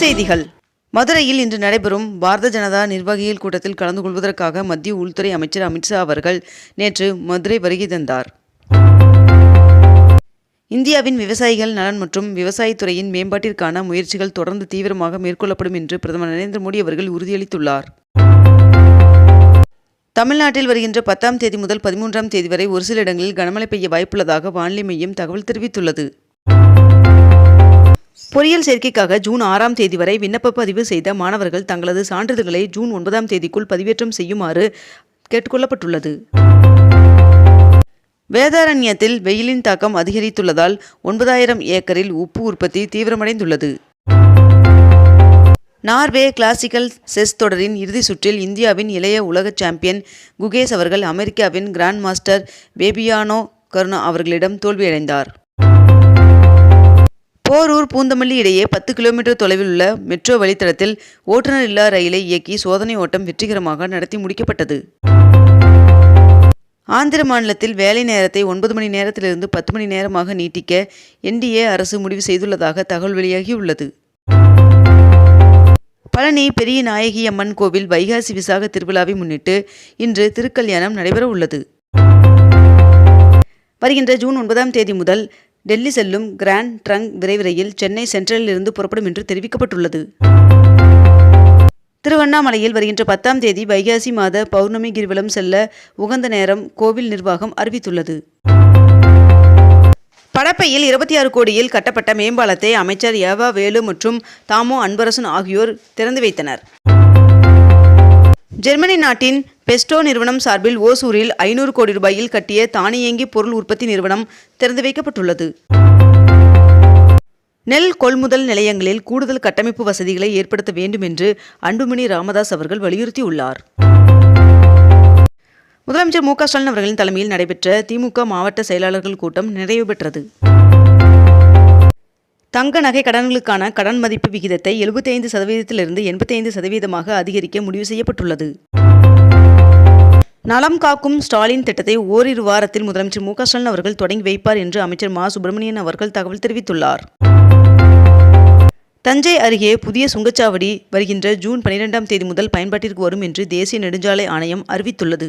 செய்திகள். மதுரையில் இன்று நடைபெறும் பாரத ஜனதா நிர்வாகிகள் கூட்டத்தில் கலந்து கொள்வதற்காக மத்திய உள்துறை அமைச்சர் அமித்ஷா அவர்கள் நேற்று மதுரை வருகை தந்தார். இந்தியாவின் விவசாயிகள் நலன் மற்றும் விவசாயத்துறையின் மேம்பாட்டிற்கான முயற்சிகள் தொடர்ந்து தீவிரமாக மேற்கொள்ளப்படும் என்று பிரதமர் நரேந்திர மோடி அவர்கள் உறுதியளித்துள்ளார். தமிழ்நாட்டில் வருகின்ற பத்தாம் தேதி முதல் பதிமூன்றாம் தேதி வரை ஒரு சில இடங்களில் கனமழை பெய்ய வாய்ப்புள்ளதாக வானிலை மையம் தகவல் தெரிவித்துள்ளது. பொறியியல் சேர்க்கைக்காக ஜூன் ஆறாம் தேதி வரை விண்ணப்ப பதிவு செய்த மாணவர்கள் தங்களது சான்றிதழ்களை ஜூன் ஒன்பதாம் தேதிக்குள் பதிவேற்றம் செய்யுமாறு கேட்டுக்கொள்ளப்பட்டுள்ளது. வேதாரண்யத்தில் வெயிலின் தாக்கம் அதிகரித்துள்ளதால் ஒன்பதாயிரம் ஏக்கரில் உப்பு உற்பத்தி தீவிரமடைந்துள்ளது. நார்வே கிளாசிக்கல் செஸ் தொடரின் இறுதிச் சுற்றில் இந்தியாவின் இளைய உலக சாம்பியன் குகேஷ் அவர்கள் அமெரிக்காவின் கிராண்ட் மாஸ்டர் பேபியானோ கருணா அவர்களிடம் தோல்வியடைந்தார். போரூர் பூந்தமல்லி இடையே பத்து கிலோமீட்டர் தொலைவில் உள்ள மெட்ரோ வழித்தடத்தில் ஓட்டுநர் இல்லா ரயிலை இயக்கி சோதனை ஓட்டம் வெற்றிகரமாக நடத்தி முடிக்கப்பட்டது. ஆந்திர மாநிலத்தில் வேலை நேரத்தை ஒன்பது மணி நேரத்திலிருந்து பத்து மணி நேரமாக நீட்டிக்க என்டிஏ அரசு முடிவு செய்துள்ளதாக தகவல் வெளியாகியுள்ளது. பழனி பெரிய நாயகி அம்மன் கோவில் வைகாசி விசாக திருவிழாவை முன்னிட்டு இன்று திருக்கல்யாணம் நடைபெற உள்ளது வருகின்ற ஜூன் ஒன்பதாம் தேதி முதல் டெல்லி செல்லும் கிராண்ட் ட்ரங்க் விரைவு ரயில் சென்னை சென்ட்ரலில் இருந்து புறப்படும் என்று தெரிவிக்கப்பட்டுள்ளது. திருவண்ணாமலையில் வருகின்ற பத்தாம் தேதி வைகாசி மாத பௌர்ணமி கிரிவலம் செல்ல உகந்த நேரம் கோவில் நிர்வாகம் அறிவித்துள்ளது. படப்பையில் இருபத்தி ஆறு கோடியில் கட்டப்பட்ட மேம்பாலத்தை அமைச்சர் ஏவா வேலு மற்றும் தாமோ அன்பரசன் ஆகியோர் திறந்து வைத்தனர். ஜெர்மனி நாட்டின் பெஸ்டோ நிறுவனம் சார்பில் ஓசூரில் ஐநூறு கோடி ரூபாயில் கட்டிய தானியங்கி பொருள் உற்பத்தி நிறுவனம் திறந்து வைக்கப்பட்டுள்ளது. நெல் கொள்முதல் நிலையங்களில் கூடுதல் கட்டமைப்பு வசதிகளை ஏற்படுத்த வேண்டும் என்று அன்புமணி ராமதாஸ் அவர்கள் வலியுறுத்தியுள்ளார். முதலமைச்சர் மு க ஸ்டாலின் அவர்களின் தலைமையில் நடைபெற்ற திமுக மாவட்ட செயலாளர்கள் கூட்டம் நிறைவு பெற்றது. தங்க நகை கடன்களுக்கான கடன் மதிப்பு விகிதத்தை எழுபத்தைந்து சதவீதத்திலிருந்து எண்பத்தைந்து சதவீதமாக அதிகரிக்க முடிவு செய்யப்பட்டுள்ளது. நலம் காக்கும் ஸ்டாலின் திட்டத்தை ஓரிரு வாரத்தில் முதலமைச்சர் மு ஸ்டாலின் அவர்கள் தொடங்கி வைப்பார் என்று அமைச்சர் மா சுப்பிரமணியன் அவர்கள் தகவல் தெரிவித்துள்ளார். தஞ்சை அருகே புதிய சுங்கச்சாவடி வருகின்ற ஜூன் பனிரெண்டாம் தேதி முதல் பயன்பாட்டிற்கு வரும் என்று தேசிய நெடுஞ்சாலை ஆணையம் அறிவித்துள்ளது.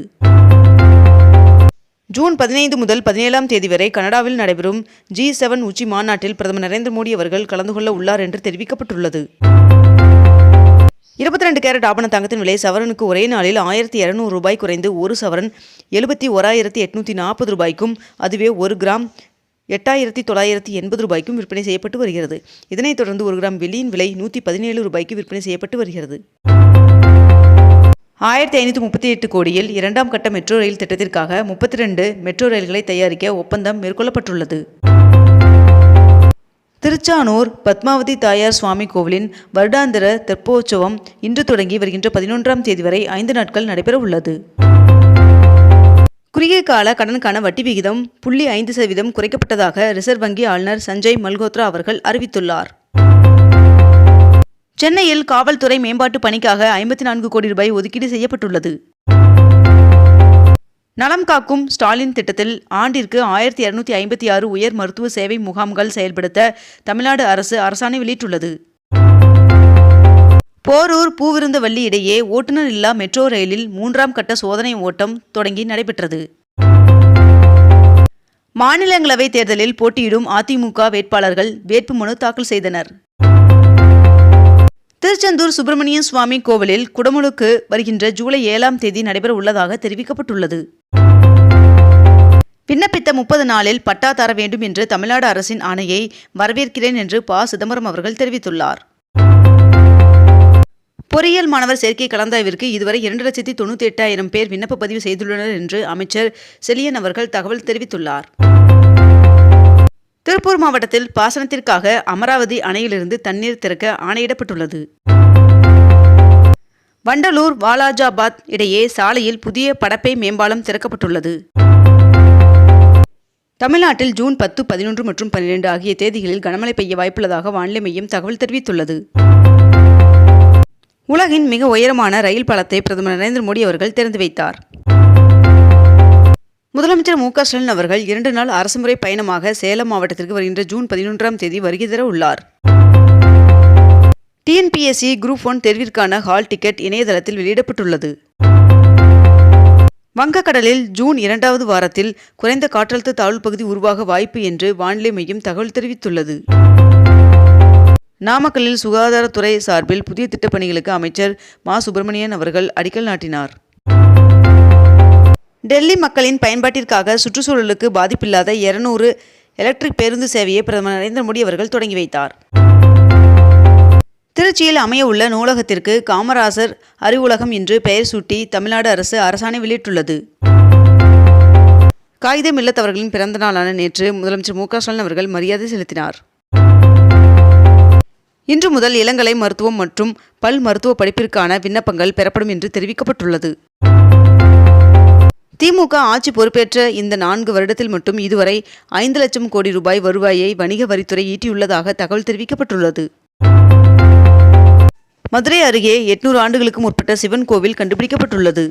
ஜூன் பதினைந்து முதல் பதினேழாம் தேதி வரை கனடாவில் நடைபெறும் ஜி செவன் உச்சி மாநாட்டில் பிரதமர் நரேந்திர மோடி அவர்கள் கலந்து கொள்ள உள்ளார் என்று தெரிவிக்கப்பட்டுள்ளது. இருபத்தி ரெண்டு கேரட் ஆபண தங்கத்தின் விலை சவரனுக்கு ஒரே நாளில் ஆயிரத்தி இரநூறு ரூபாய் குறைந்து ஒரு சவரன் எழுபத்தி ஓராயிரத்தி எட்நூற்றி நாற்பது ரூபாய்க்கும் அதுவே ஒரு கிராம் எட்டாயிரத்தி தொள்ளாயிரத்தி எண்பது ரூபாய்க்கும் விற்பனை செய்யப்பட்டு வருகிறது. இதனைத் தொடர்ந்து ஒரு கிராம் வெள்ளியின் விலை நூற்றி பதினேழு ரூபாய்க்கு விற்பனை செய்யப்பட்டு வருகிறது. ஆயிரத்தி ஐநூற்றி முப்பத்தி எட்டு கோடியில் இரண்டாம் கட்ட மெட்ரோ ரயில் திட்டத்திற்காக முப்பத்தி ரெண்டு மெட்ரோ ரயில்களை தயாரிக்க ஒப்பந்தம் மேற்கொள்ளப்பட்டுள்ளது. திருச்சானூர் பத்மாவதி தாயார் சுவாமி கோவிலின் வருடாந்திர தெப்போற்சவம் இன்று தொடங்கி வருகின்ற பதினொன்றாம் தேதி வரை ஐந்து நாட்கள் நடைபெற உள்ளது குறுகிய கால கடனுக்கான வட்டி விகிதம் புள்ளி ஐந்து சதவீதம் குறைக்கப்பட்டதாக ரிசர்வ் வங்கி ஆளுநர் சஞ்சய் மல்கோத்ரா அவர்கள் அறிவித்துள்ளார். சென்னையில் காவல்துறை மேம்பாட்டு பணிக்காக ஐம்பத்தி நான்கு கோடி ரூபாய் ஒதுக்கீடு செய்யப்பட்டுள்ளது. நலம் காக்கும் ஸ்டாலின் திட்டத்தில் ஆண்டிற்கு ஆயிரத்தி இருநூத்தி ஐம்பத்தி ஆறு உயர் மருத்துவ சேவை முகாம்கள் செயல்படுத்த தமிழ்நாடு அரசு அரசாணை வெளியிட்டுள்ளது. போரூர் பூவிருந்தவல்லி இடையே ஓட்டுநர் இல்லா மெட்ரோ ரயிலில் மூன்றாம் கட்ட சோதனை ஓட்டம் தொடங்கி நடைபெற்றது. மாநிலங்களவை தேர்தலில் போட்டியிடும் அதிமுக வேட்பாளர்கள் வேட்புமனு தாக்கல் செய்தனர். திருச்செந்தூர் சுப்பிரமணிய சுவாமி கோவிலில் குடமுழுக்கு வருகின்ற ஜூலை ஏழாம் தேதி நடைபெற உள்ளதாக தெரிவிக்கப்பட்டுள்ளது. விண்ணப்பித்த முப்பது நாளில் பட்டா தர வேண்டும் என்று தமிழ்நாடு அரசின் ஆணையை வரவேற்கிறேன் என்று ப. சிதம்பரம் அவர்கள் தெரிவித்துள்ளார். பொறியியல் மாணவர் சேர்க்கை கலந்தாய்விற்கு இதுவரை இரண்டு லட்சத்தி தொண்ணூற்றி எட்டாயிரம் பேர் விண்ணப்ப பதிவு செய்துள்ளனர் என்று அமைச்சர் செலியன் அவர்கள் தகவல் தெரிவித்துள்ளார். திருப்பூர் மாவட்டத்தில் பாசனத்திற்காக அமராவதி அணையிலிருந்து தண்ணீர் திறக்க ஆணையிடப்பட்டுள்ளது. வண்டலூர் வாலாஜாபாத் இடையே சாலையில் புதிய படப்பை மேம்பாலம் திறக்கப்பட்டுள்ளது. தமிழ்நாட்டில் ஜூன் பத்து பதினொன்று மற்றும் பன்னிரண்டு ஆகிய தேதிகளில் கனமழை பெய்ய வாய்ப்புள்ளதாக வானிலை மையம் தகவல் தெரிவித்துள்ளது. உலகின் மிக உயரமான ரயில் பாலத்தை பிரதமர் நரேந்திர மோடி அவர்கள் திறந்து வைத்தார். முதலமைச்சர் மு க ஸ்டாலின் அவர்கள் இரண்டு நாள் அரசுமுறை பயணமாக சேலம் மாவட்டத்திற்கு வருகின்ற ஜூன் பதினொன்றாம் தேதி வருகை தர உள்ளார். டிஎன்பிஎஸ்சி குரூப் ஒன் தேர்விற்கான ஹால் டிக்கெட் இணையதளத்தில் வெளியிடப்பட்டுள்ளது. வங்கக்கடலில் ஜூன் இரண்டாவது வாரத்தில் குறைந்த காற்றழுத்த தாழ்வு பகுதி உருவாக வாய்ப்பு என்று வானிலை மையம் தகவல் தெரிவித்துள்ளது. நாமக்கல்லில் சுகாதாரத்துறை சார்பில் புதிய திட்டப்பணிகளுக்கு அமைச்சர் மா. சுப்பிரமணியன் அவர்கள் அடிக்கல் நாட்டினார். டெல்லி மக்களின் பயன்பாட்டிற்காக சுற்றுச்சூழலுக்கு பாதிப்பில்லாத இருநூறு எலக்ட்ரிக் பேருந்து சேவையை பிரதமர் நரேந்திர மோடி அவர்கள் தொடங்கி வைத்தார். திருச்சியில் அமையவுள்ள நூலகத்திற்கு காமராசர் அறிவுலகம் என்று பெயர் சூட்டி தமிழ்நாடு அரசு அரசாணை வெளியிட்டுள்ளது. காகிதம் இல்லத்தவர்களின் பிறந்த நாளான நேற்று முதலமைச்சர் மு க ஸ்டாலின் அவர்கள் மரியாதை செலுத்தினார். இன்று முதல் இளங்கலை மருத்துவம் மற்றும் பல் மருத்துவ படிப்பிற்கான விண்ணப்பங்கள் பெறப்படும் என்று தெரிவிக்கப்பட்டுள்ளது. திமுக ஆட்சி பொறுப்பேற்ற இந்த நான்கு வருடத்தில் மட்டும் இதுவரை ஐந்து லட்சம் கோடி ரூபாய் வருவாயை வணிக வரித்துறை ஈட்டியுள்ளதாக தகவல் தெரிவிக்கப்பட்டுள்ளது. மதுரை அருகே எட்நூறு ஆண்டுகளுக்கு முற்பட்ட சிவன் கோவில் கண்டுபிடிக்கப்பட்டுள்ளது.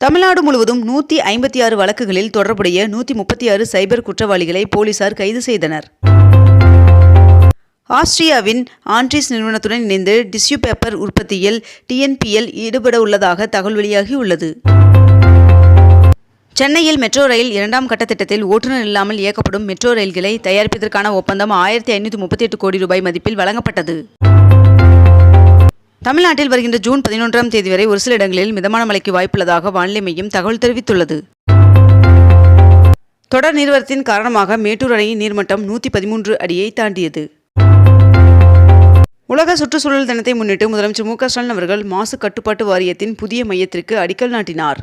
தமிழ்நாடு முழுவதும் நூற்றி ஐம்பத்தி ஆறு வழக்குகளில் தொடர்புடைய நூற்றி முப்பத்தி ஆறு சைபர் குற்றவாளிகளை போலீசார் கைது செய்தனர். ஆஸ்திரியாவின் ஆண்ட்ரிஸ் நிறுவனத்துடன் இணைந்து டிஷ்யூ பேப்பர் உற்பத்தியில் டிஎன்பிஎல் ஈடுபட உள்ளதாக தகவல் வெளியாகியுள்ளது சென்னையில் மெட்ரோ ரயில் இரண்டாம் கட்ட திட்டத்தில் ஓட்டுநர் இல்லாமல் இயக்கப்படும் மெட்ரோ ரயில்களை தயாரிப்பதற்கான ஒப்பந்தம் ஆயிரத்தி ஐநூற்றி முப்பத்தி எட்டு கோடி ரூபாய் மதிப்பில் வழங்கப்பட்டது. தமிழ்நாட்டில் வருகின்ற ஜூன் பதினொன்றாம் தேதி வரை ஒரு சில இடங்களில் மிதமான மழைக்கு வாய்ப்புள்ளதாக வானிலை மையம் தகவல் தெரிவித்துள்ளது. தொடர் நீர்வரத்தின் காரணமாக மேட்டூர் அணையின் நீர்மட்டம் நூற்றி பதிமூன்று அடியை தாண்டியது. உலக சுற்றுச்சூழல் தினத்தை முன்னிட்டு முதலமைச்சர் மு க ஸ்டாலின் அவர்கள் மாசு கட்டுப்பாட்டு வாரியத்தின் புதிய மையத்திற்கு அடிக்கல் நாட்டினார்.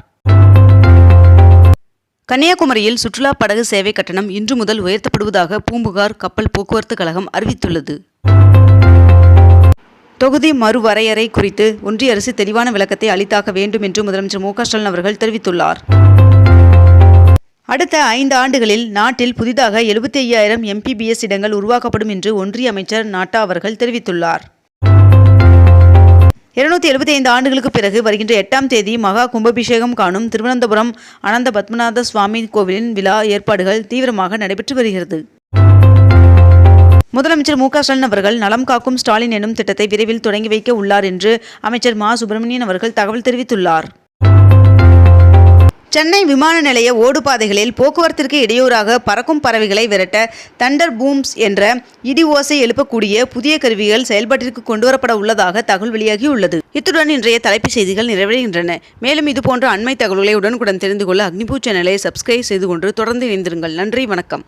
கன்னியாகுமரியில் சுற்றுலா படகு சேவை கட்டணம் இன்று முதல் உயர்த்தப்படுவதாக பூம்புகார் கப்பல் போக்குவரத்து கழகம் அறிவித்துள்ளது. தொகுதி மறுவரையறை குறித்து ஒன்றிய அரசு தெளிவான விளக்கத்தை அளித்தாக வேண்டும் என்று முதலமைச்சர் மு க ஸ்டாலின் அவர்கள் தெரிவித்துள்ளார். அடுத்த ஐந்து ஆண்டுகளில் நாட்டில் புதிதாக எழுபத்தி ஐயாயிரம் எம்பிபிஎஸ் இடங்கள் உருவாக்கப்படும் என்று ஒன்றிய அமைச்சர் நாட்டா அவர்கள் தெரிவித்துள்ளார். இருநூத்தி எழுபத்தி ஐந்து ஆண்டுகளுக்கு பிறகு வருகின்ற எட்டாம் தேதி மகா கும்பாபிஷேகம் காணும் திருவனந்தபுரம் அனந்த பத்மநாத சுவாமி கோவிலின் விழா ஏற்பாடுகள் தீவிரமாக நடைபெற்று வருகிறது. முதலமைச்சர் மு க ஸ்டாலின் அவர்கள் நலம் காக்கும் ஸ்டாலின் எனும் திட்டத்தை விரைவில் தொடங்கி வைக்க உள்ளார் என்று அமைச்சர் மா சுப்பிரமணியன் அவர்கள் தகவல் தெரிவித்துள்ளார். சென்னை விமான நிலைய ஓடுபாதைகளில் போக்குவரத்திற்கு இடையூறாக பறக்கும் பறவைகளை விரட்ட தண்டர் பூம்ஸ் என்ற இடி ஓசை எழுப்பக்கூடிய புதிய கருவிகள் செயல்பாட்டிற்கு கொண்டுவரப்பட உள்ளதாக தகவல் வெளியாகியுள்ளது. இத்துடன் இன்றைய தலைப்புச் செய்திகள் நிறைவடைகின்றன. மேலும் இதுபோன்ற அண்மை தகவல்களை உடனுக்குடன் தெரிந்து கொள்ள அக்னிபூ சேனலை சப்ஸ்கிரைப் செய்து கொண்டு தொடர்ந்து இணைந்திருங்கள். நன்றி வணக்கம்.